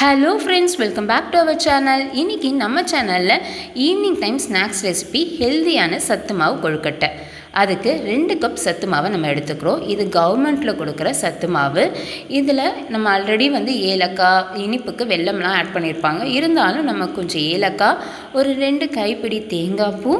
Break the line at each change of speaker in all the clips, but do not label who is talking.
Hello friends welcome back to our channel இன்றைக்கி நம்ம சேனலில் ஈவினிங் டைம் ஸ்நாக்ஸ் ரெசிபி ஹெல்தியான சத்து மாவு கொழுக்கட்டை. அதுக்கு ரெண்டு கப் சத்து மாவை நம்ம எடுத்துக்கிறோம். இது கவர்மெண்ட்டில் கொடுக்குற சத்து மாவு. இதில் நம்ம ஆல்ரெடி வந்து ஏலக்காய் இனிப்புக்கு வெள்ளம்லாம் ஆட் பண்ணியிருப்பாங்க. இருந்தாலும் நம்ம கொஞ்சம் ஏலக்காய் ஒரு ரெண்டு கைப்பிடி தேங்காய் பூ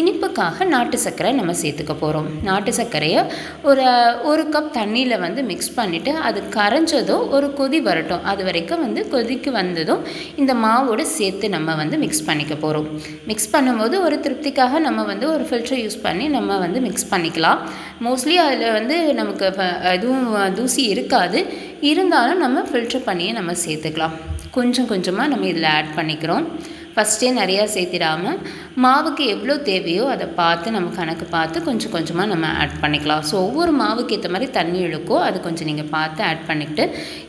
இனிப்புக்காக நாட்டு சர்க்கரை நம்ம சேர்த்துக்க போகிறோம் நாட்டு சர்க்கரையை ஒரு ஒரு கப் தண்ணியில் வந்து மிக்ஸ் பண்ணிவிட்டு அது கரைஞ்சதும் ஒரு கொதி வரட்டும். அது வரைக்கும் வந்து கொதிக்கு வந்ததும் இந்த மாவோடு சேர்த்து நம்ம வந்து மிக்ஸ் பண்ணிக்க போகிறோம் மிக்ஸ் பண்ணும்போது ஒரு திருப்திக்காக நம்ம வந்து ஒரு ஃபில்டர் யூஸ் பண்ணி நம்ம வந்து மிக்ஸ் பண்ணிக்கலாம். மோஸ்ட்லி அதில் வந்து நமக்கு எதுவும் தூசி இருக்காது. இருந்தாலும் நம்ம ஃபில்டர் பண்ணியே நம்ம சேர்த்துக்கலாம். கொஞ்சம் கொஞ்சமாக நம்ம இதில் ஆட் பண்ணிக்கிறோம். ஃபஸ்ட்டே நிறையா சேர்த்திடாமல் மாவுக்கு எவ்வளோ தேவையோ அதை பார்த்து நம்ம கணக்கு பார்த்து கொஞ்சம் கொஞ்சமாக நம்ம ஆட் பண்ணிக்கலாம். ஸோ ஒவ்வொரு மாவுக்கு ஏற்ற மாதிரி தண்ணி இழுக்கோ அது கொஞ்சம் நீங்கள் பார்த்து ஆட் பண்ணிக்கிட்டு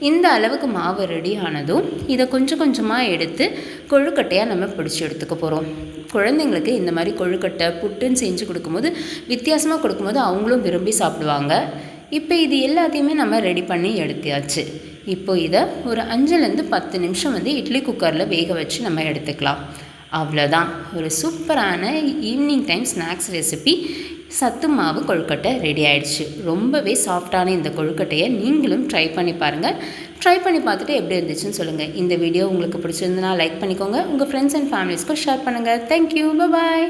இந்த அளவுக்கு மாவு ரெடி ஆனதும் இதை கொஞ்சம் கொஞ்சமாக எடுத்து கொழுக்கட்டையாக நம்ம பிடிச்சி எடுத்துக்க போகிறோம் குழந்தைங்களுக்கு இந்த மாதிரி கொழுக்கட்டை புட்டுன்னு செஞ்சு கொடுக்கும்போது வித்தியாசமாக கொடுக்கும்போது அவங்களும் விரும்பி சாப்பிடுவாங்க. இப்போ இது எல்லாத்தையுமே நம்ம ரெடி பண்ணி எடுத்தாச்சு. இப்போ இதை ஒரு அஞ்சுலேருந்து பத்து நிமிஷம் வந்து இட்லி குக்கரில் வேக வச்சு நம்ம எடுத்துக்கலாம். அவ்வளோதான் ஒரு சூப்பரான ஈவினிங் டைம் ஸ்நாக்ஸ் ரெசிபி சத்து மாவு கொழுக்கட்டை ரெடி ஆயிடுச்சு. ரொம்பவே சாஃப்டான இந்த கொழுக்கட்டையை நீங்களும் ட்ரை பண்ணி பாருங்கள் ட்ரை பண்ணி பார்த்துட்டு எப்படி இருந்துச்சுன்னு சொல்லுங்கள் இந்த வீடியோ உங்களுக்கு பிடிச்சிருந்துன்னா லைக் பண்ணிக்கோங்க. உங்கள் ஃப்ரெண்ட்ஸ் அண்ட் ஃபேமிலிஸ்க்கும் ஷேர் பண்ணுங்கள் தேங்க்யூ பாய்